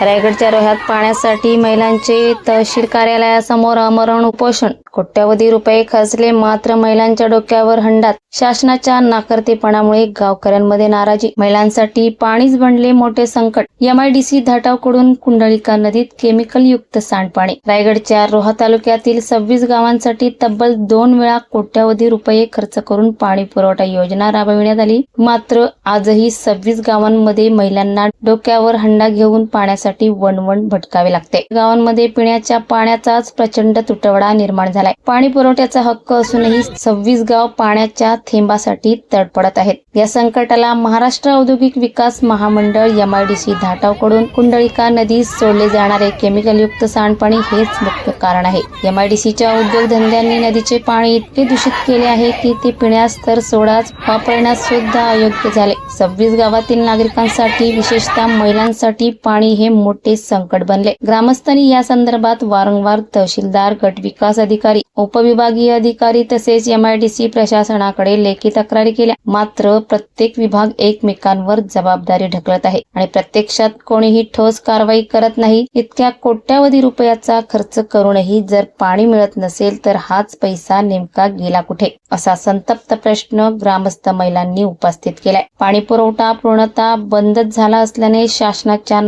रायगडच्या रोह्यात पाण्यासाठी महिलांचे तहसील कार्यालयासमोर आमरण उपोषण. कोट्यावधी रुपये खर्चले मात्र महिलांच्या डोक्यावर हंडात. शासनाच्या नाकर्तेपणामुळे गावकऱ्यांमध्ये नाराजी. महिलांसाठी पाणीच बनले मोठे संकट. एमआयडीसी धाटावकडून कुंडलिका नदीत केमिकल युक्त सांडपाणी. रायगडच्या रोहा तालुक्यातील सव्वीस गावांसाठी तब्बल दोन वेळा कोट्यावधी रुपये खर्च करून पाणी पुरवठा योजना राबविण्यात आली. मात्र आजही सव्वीस गावांमध्ये महिलांना डोक्यावर हंडा घेऊन पाण्यासाठी वणवण भटकावे लागते. गावांमध्ये पिण्याच्या पाण्याचाच प्रचंड तुटवडा निर्माण झालाय. पाणी पुरवठ्याचा हक्क असूनही सव्वीस गाव पाण्याच्या थेंबासाठी तडपडत आहेत. या संकटाला महाराष्ट्र औद्योगिक विकास महामंडळ एमआयडीसी धाटावकडून कुंडलिका नदीस सोडले जाणारे केमिकल युक्त सांडपाणी हेच मुख्य कारण आहे. एमआयडीसीच्या उद्योगधंद्यांनी नदीचे पाणी इतके दूषित केले आहे की ते पिण्यास तर सोडाच वापरण्यास सुद्धा अयोग्य झाले. सव्वीस गावातील नागरिकांसाठी विशेषतः महिलांसाठी पाणी हे मोठे संकट बनले. ग्रामस्थांनी या संदर्भात वारंवार तहसीलदार गट विकास अधिकारी उपविभागीय अधिकारी तसेच एमआयडीसी प्रशासनाकडे लेखी तक्रारी केल्या. मात्र प्रत्येक विभाग एकमेकांवर जबाबदारी ढकलत आहे आणि प्रत्यक्षात कोणीही ठोस कारवाई करत नाही. इतक्या कोट्यावधी रुपयाचा खर्च करूनही जर पाणी मिळत नसेल तर हाच पैसा नेमका गेला कुठे? असा संतप्त प्रश्न ग्रामस्थ महिलांनी उपस्थित केलाय. पाणी पुरवठा पूर्णतः बंदच झाला असल्याने शासनाच्या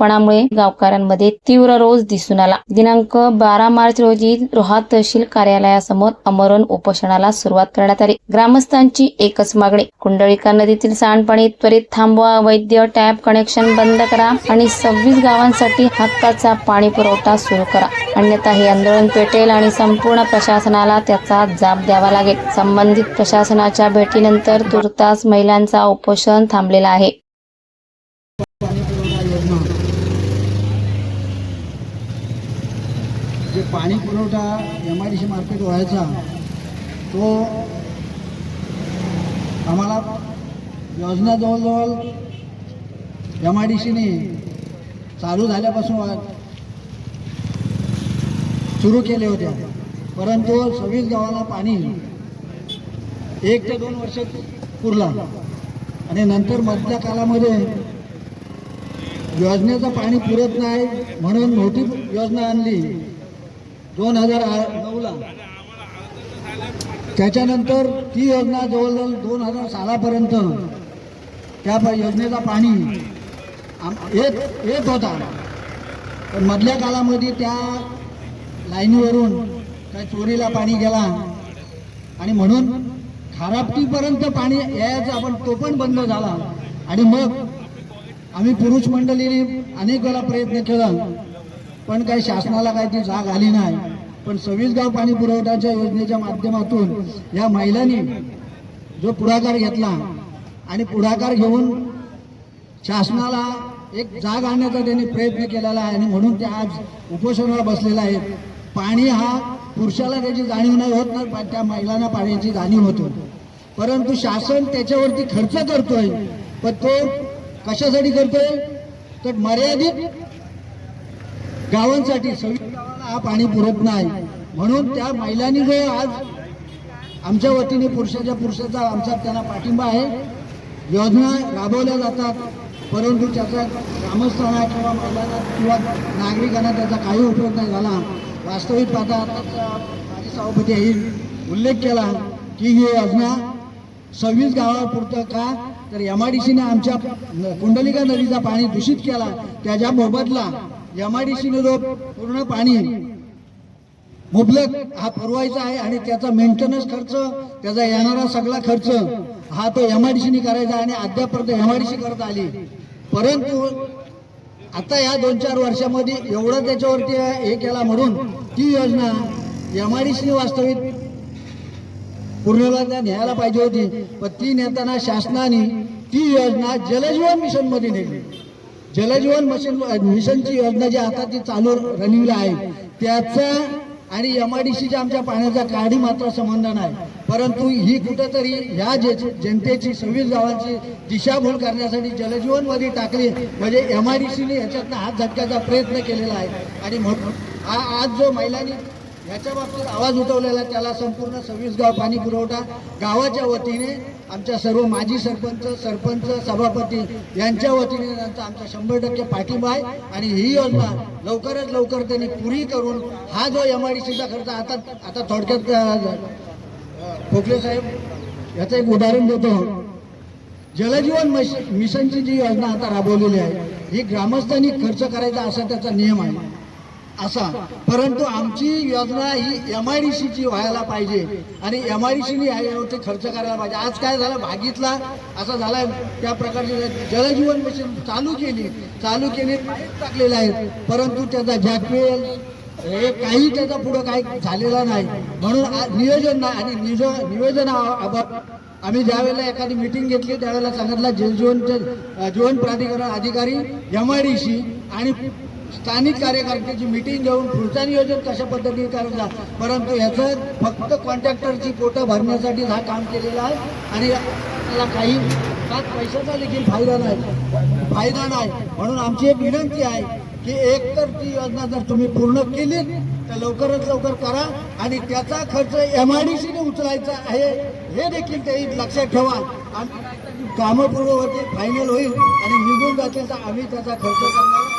नाकर्तेपणामुळे गावकऱ्यांमध्ये तीव्र रोज दिसून आला. दिनांक बारा मार्च रोजी रोहा तहसील कार्यालयासमोर अमरण उपोषणाला सुरुवात करण्यात आली. ग्रामस्थांची एकच मागणी कुंडळिका नदीतील सांडपाणी त्वरित थांबवा वैद्य टॅप कनेक्शन बंद करा आणि सव्वीस गावांसाठी हक्काचा पाणी पुरवठा सुरू करा. अन्यथा हे आंदोलन पेटेल आणि संपूर्ण प्रशासनाला त्याचा जाब द्यावा लागेल. संबंधित प्रशासनाच्या भेटीनंतर तुर्तास महिलांचा उपोषण थांबलेला आहे पाणी पुरवठा योजना जे पाणी पुरवठा M I D C market व्हायचा तो आम्हाला योजना जवळजवळ एम आय डी सीने चालू झाल्यापासून सुरू केले होते परंतु सव्वीस गावाला पाणी एक ते दोन वर्ष पुरला. आणि नंतर मधल्या कालामध्ये योजनेचं पाणी पुरत नाही म्हणून मोठी योजना आणली. दोन हजार नऊला. त्याच्यानंतर ती योजना जवळजवळ दोन हजार सालापर्यंत त्या योजनेचा पाणी येत येत होता. पण मधल्या कालामध्ये त्या लाईनीवरून काय चोरीला पाणी गेला. आणि म्हणून खारापटीपर्यंत पाणी यायचं आपण तो पण बंद झाला. आणि मग आम्ही पुरुष मंडळीने अनेक वेळा प्रयत्न केला. पण काही शासनाला काही ती जाग आली नाही. पण सव्वीस गाव पाणी पुरवठ्याच्या योजनेच्या माध्यमातून या महिलांनी जो पुढाकार घेतला आणि पुढाकार घेऊन शासनाला एक जाग आणण्याचा त्यांनी प्रयत्न केलेला आहे आणि म्हणून ते आज उपोषणाला बसलेला आहे पाणी हा पुरुषाला त्याची जाणीव नाही होत ना पण त्या महिलांना पाण्याची जाणीव होतो. परंतु शासन त्याच्यावरती खर्च करतोय पण तो कशासाठी करतोय? तर मर्यादित गावांसाठी सव्वीस गावाला हा पाणी पुरत नाही. म्हणून त्या महिलांनी जो आज आमच्या वतीने पुरुषाच्या पुरुषाचा आमचा त्यांना पाठिंबा आहे. योजना राबवल्या जातात. परंतु त्याचा ग्रामस्थांना किंवा महिलांना किंवा नागरिकांना त्याचा काही उपयोग नाही झाला. वास्तविक पाहता आताचा माजी सभापती यांनी उल्लेख केला की ही योजना सव्वीस गावापुरतं का? तर एम आय डी सीने आमच्या कुंडलिका नदीचा पाणी दूषित केला. त्याच्या मोबदला एम आय डी सीने जो पूर्ण पाणी. मुबलक हा पुरवायचा आहे आणि त्याचा मेंटेनन्स खर्च त्याचा येणारा सगळा खर्च हा तो एम आय डी सीने करायचा आणि अद्यापर्यंत एम आय डी सी करत आली. परंतु आता या दोन चार वर्षामध्ये एवढं त्याच्यावरती हे केला म्हणून ती योजना एम आय डी सीने वास्तविक पूर्णला न्यायला पाहिजे होती. पण ती नेताना शासनाने ती योजना जलजीवन मिशनमध्ये नेली. जलजीवन मिशन मिशनची योजना जी आता ती चालू रनिंगला आहे त्याचा आणि एम आय डी सीच्या आमच्या पाण्याचा काडी मात्र संबंध नाही परंतु ही कुठंतरी ह्या जे जनतेची सव्वीस गावांची दिशाभूल करण्यासाठी जलजीवनमध्ये टाकली म्हणजे एम आय डी सीने ह्याच्यातनं हात झटकायचा प्रयत्न केलेला आहे. आणि म्हणून हा आज जो महिलांनी याच्या बाबतीत आवाज उठवलेला त्याला संपूर्ण सव्वीस गाव पाणी पुरवठा गावाच्या वतीने आमच्या सर्व माजी सरपंच सरपंच सभापती यांच्या वतीने त्यांचा आमचा शंभर टक्के पाठिंबा आहे. आणि ही योजना लवकरात लवकर त्यांनी पुरी करून हा जो एम आय डी सीचा खर्च आता आता थोडक्यात खोकले साहेब याचं एक उदाहरण देतो. जलजीवन मिश- मिशनची जी योजना आता राबवलेली आहे ही ग्रामस्थांनी खर्च करायचा असा त्याचा नियम आहे. असा. परंतु आमची योजना ही एम आय डी सीची व्हायला पाहिजे. आणि एम आय डी सीने यावरती खर्च करायला पाहिजे. आज काय झालं? भागीतला असा झालाय. त्या प्रकारचे जलजीवन मिशन चालू केली. चालू केली. पाईप टाकलेले आहेत. परंतु त्याचा जॅकवेल हे काही त्याचा पुढं काही झालेला नाही. म्हणून आज नियोजन नाही. आणि नियोजन नियोजन अभाव आम्ही ज्यावेळेला एखादी मिटिंग घेतली त्यावेळेला सांगितलं जलजीवनचे जीवन प्राधिकरण अधिकारी एम आय डी सी आणि स्थानिक कार्यकर्त्याची मिटिंग घेऊन पुढचा नियोजन कशा पद्धतीने करायचं परंतु ह्याचं फक्त कॉन्ट्रॅक्टरची पोटं भरण्यासाठी हा काम केलेला आहे आणि त्याला काही पाच पैशाचा देखील फायदा नाही. फायदा नाही. म्हणून आमची एक विनंती आहे की एक तर ती योजना जर तुम्ही पूर्ण केली तर लवकरात लवकर करा आणि त्याचा खर्च एम आय डी सीने उचलायचा आहे हे देखील ते लक्षात ठेवा. आणि कामं पूर्ववरती फायनल होईल आणि निघून जातील तर आम्ही त्याचा खर्च करणार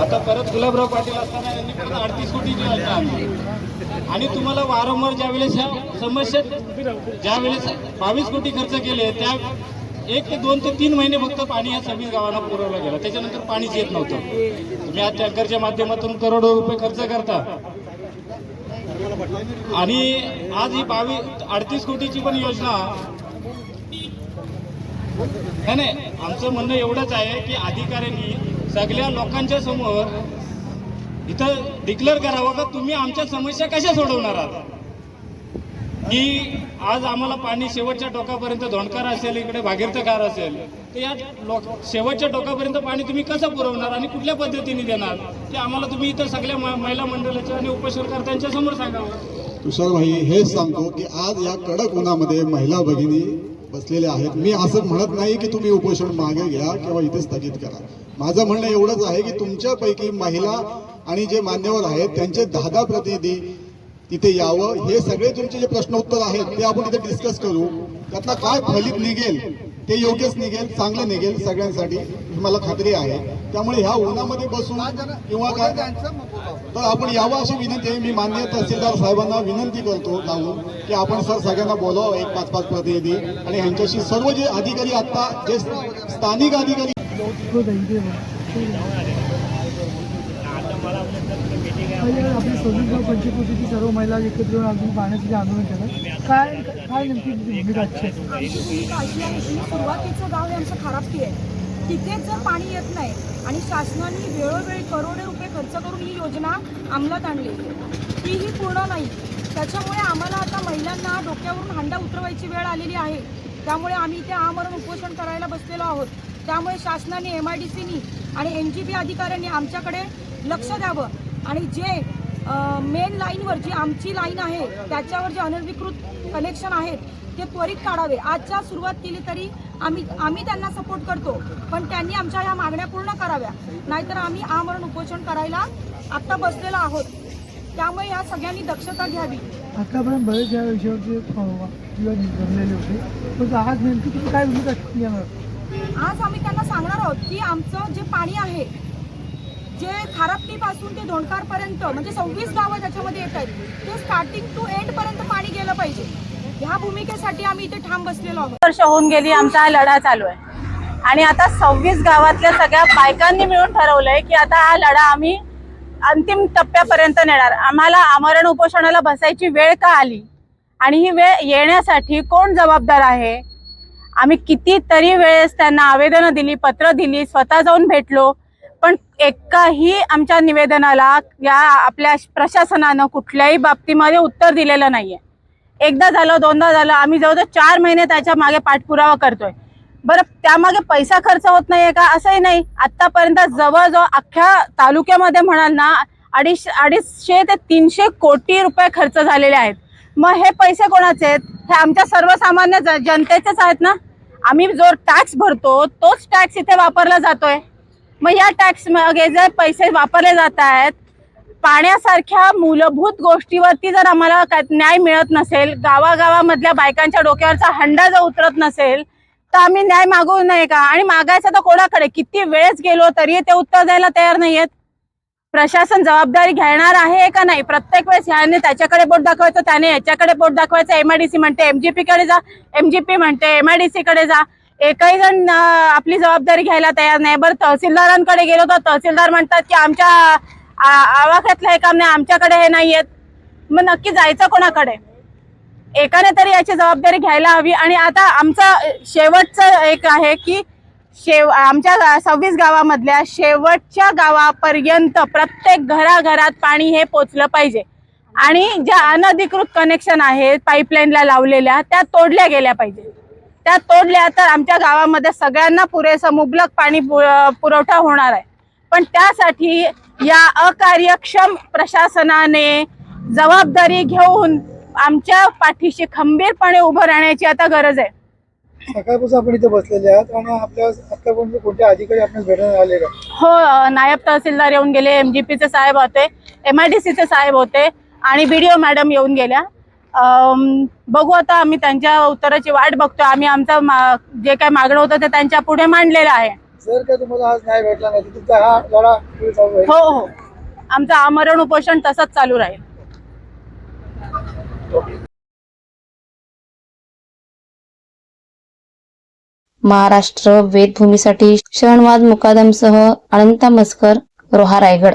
आता परत गुलाबराव पाटील असताना यांनी परत अडतीस कोटीची योजना आणि तुम्हाला वारंवार ज्या वेळेस ह्या समस्येत ज्या वेळेस बावीस कोटी खर्च केले त्या एक ते दोन ते तीन महिने फक्त पाणी या सव्वीस गावांना पुरवलं गेलं. त्याच्यानंतर पाणीच येत नव्हतं. तुम्ही आज टँकरच्या माध्यमातून करोडो रुपये खर्च करता. आणि आज ही बावीस अडतीस कोटीची पण योजना नाही नाही आमचं म्हणणं एवढंच आहे की अधिकाऱ्यांनी सगळ्या लोकांच्या समोर इथं डिक्लेअर करावं का तुम्ही आमच्या समस्या कशा सोडवणार आहात? की आज आम्हाला पाणी शेवटच्या टोकापर्यंत धोंडकार असेल इकडे भागीरथकार असेल तर या लोक शेवटच्या टोकापर्यंत पाणी तुम्ही कसं पुरवणार आणि कुठल्या पद्धतीने देणार? ते आम्हाला तुम्ही इथं सगळ्या महिला मंडळाच्या आणि उपसरकर्त्यांच्या समोर सांगावं. तुषार भाई हेच सांगतो की आज या कडक उन्हामध्ये महिला भगिनी बसलेले आहेत. मी असं म्हणत नाही की तुम्ही उपोषण मागे घ्या किंवा इथे स्थगित करा. माझं म्हणणं एवढंच आहे की तुमच्यापैकी महिला आणि जे मान्यवर आहेत त्यांचे दहा दहा प्रतिनिधी तिथे यावं. हे सगळे तुमचे जे प्रश्न उत्तर आहेत ते आपण इथे डिस्कस करू. त्यातला काय फलित निघेल? ते योग्यच निघेल चांगलं निघेल सगळ्यांसाठी मला खात्री आहे. त्यामुळे ह्या उन्हामध्ये बसून किंवा काय तर आपण यावं अशी विनंती आहे. मी मान्य तहसीलदार साहेबांना विनंती करतो लावून की आपण सर सगळ्यांना बोलावं एक पाच पाच प्रतिनिधी. आणि ह्यांच्याशी सर्व जे अधिकारी आता जे स्थानिक अधिकारी पहिले आपली सव्वीस गाव पंचकृषीची सर्व महिला एकत्र येऊन अजून पाण्याचं आंदोलन केलं काय काय नेमकी भूमिका आहे? अशी आहे की सुरुवातीचं गाव हे आमचं खराबती आहे. तिथेच जर पाणी येत नाही आणि शासनाने वेळोवेळी करोडे रुपये खर्च करून ही योजना अंमलात आणली तीही पूर्ण नाही. त्याच्यामुळे आम्हाला आता महिलांना डोक्यावरून हांडा उतरवायची वेळ आलेली आहे. त्यामुळे आम्ही इथे आमरण उपोषण करायला बसलेलो आहोत. त्यामुळे शासनाने एम आय डी सीनी आणि एन जी बी अधिकाऱ्यांनी आमच्याकडे लक्ष द्यावं. आणि जे मेन लाईनवर जी आमची लाईन आहे त्याच्यावर जे अनधिकृत कनेक्शन आहेत ते त्वरित काढावे. आजच्या सुरुवात केली तरी आम्ही आम्ही त्यांना सपोर्ट करतो पण त्यांनी आमच्या ह्या मागण्या पूर्ण कराव्या. नाहीतर आम्ही आमरण उपोषण करायला आत्ता बसलेलो आहोत. त्यामुळे या सगळ्यांनी दक्षता घ्यावी. आतापर्यंत बरेच या विषयावरचे अ, विवाद घडलेले होते पण आज नेमकी तुम्ही काय भूमिका आज आम्ही त्यांना सांगणार आहोत की आमचं जे पाणी आहे जे खारापटीपासून ते धोंडकारपर्यंत म्हणजे सव्वीस गावं त्याच्यामध्ये येत आहेत ते स्टार्टिंग टू एंडपर्यंत पाणी गेलं पाहिजे. ह्या भूमिकेसाठी आम्ही इथे ठाम बसलेलो आहोत. वर्ष होऊन गेली आमचा हा लढा चालू आहे. आणि आता सव्वीस गावातल्या सगळ्या बायकांनी मिळून ठरवलंय की आता हा लढा आम्ही अंतिम टप्प्यापर्यंत नेणार. आम्हाला आमरण उपोषणाला बसायची वेळ का आली? आणि ही वेळ येण्यासाठी कोण जबाबदार आहे? आम्ही कितीतरी वेळेस त्यांना आवेदनं दिली पत्र दिली स्वतः जाऊन भेटलो. पण एकाही आमच्या निवेदनाला या आपल्या प्रशासनानं कुठल्याही बाबतीमध्ये उत्तर दिलेलं नाहीये. एकदा झालं दोनदा झालं आम्ही जवळजवळ चार महिने त्याच्यामागे पाठपुरावा करतोय. बरं त्यामागे पैसा खर्च होत नाहीये का? असंही नाही. आतापर्यंत जवळजवळ अख्ख्या तालुक्यामध्ये म्हणाल ना अडीच अडीचशे ते तीनशे कोटी रुपये खर्च झालेले आहेत. मग हे पैसे कोणाचे आहेत? हे आमच्या सर्वसामान्य जनतेचेच आहेत ना? आम्ही जो टॅक्स भरतो तोच टॅक्स इथे वापरला जातोय. मग या टॅक्स मागे जर पैसे वापरले जात आहेत पाण्यासारख्या मूलभूत गोष्टीवरती जर आम्हाला काय न्याय मिळत नसेल गावागावामधल्या बायकांच्या डोक्यावरचा हंडा जर उतरत नसेल तर आम्ही न्याय मागू नये का? आणि मागायचं तर कोणाकडे? किती वेळेस गेलो तरी ते उत्तर द्यायला तयार नाहीयेत. प्रशासन जबाबदारी घेणार आहे का नाही? प्रत्येक वेळेस ह्याने त्याच्याकडे बोट दाखवायचं त्याने याच्याकडे बोट दाखवायचं. एमआयडीसी म्हणते एमजीपी कडे जा एमजीपी म्हणते एमआयडीसी कडे जा. एकही जण आपली जबाबदारी घ्यायला तयार नाही. बरं तहसीलदारांकडे गेलो तर तहसीलदार म्हणतात की आमच्या आ- आवाक्यातलं हे काम नाही आमच्याकडे हे नाही आहेत मग नक्की जायचं कोणाकडे? एकाने तरी याची जबाबदारी घ्यायला हवी. आणि आता आमचं शेवटचं एक आहे की शेव आमच्या गा- सव्वीस गावामधल्या शेवटच्या गावापर्यंत प्रत्येक घराघरात पाणी हे पोचलं पाहिजे. आणि ज्या अनधिकृत कनेक्शन आहेत पाईपलाईनला लावलेल्या त्या तोडल्या गेल्या पाहिजे. त्या तोडल्या तर आमच्या गावामध्ये सगळ्यांना पुरेसं मुबलक पाणी पुरवठा होणार आहे. पण त्यासाठी या अकार्यक्षम प्रशासनाने जबाबदारी घेऊन आमच्या पाठीशी खंबीरपणे उभं राहण्याची आता गरज आहे. सकाळपासून आपण इथे बसलेले आहात आणि आपल्या आतापर्यंत कोणत्या अधिकारी आपण भेटण्यात आले का? हो नायब तहसीलदार येऊन गेले एमजीपीचे साहेब होते एमआयडीसीचे साहेब होते आणि बीडीओ मॅडम येऊन गेल्या. बघू आता आम्ही त्यांच्या उत्तराची वाट बघतोय. आम्ही आमचं जे काय मागणं होतं ते त्यांच्या पुढे मांडलेलं आहे. जर का तुम्हाला आज न्याय भेटला नाही? तर तुमचा हा लढा पुढे चालू राहील. हो हो. आमचं आमरण उपोषण तसंच चालू राहील. महाराष्ट्र वेदभूमीसाठी क्षणवाद मुकादमसह अनंता मस्कर रोहा रायगड.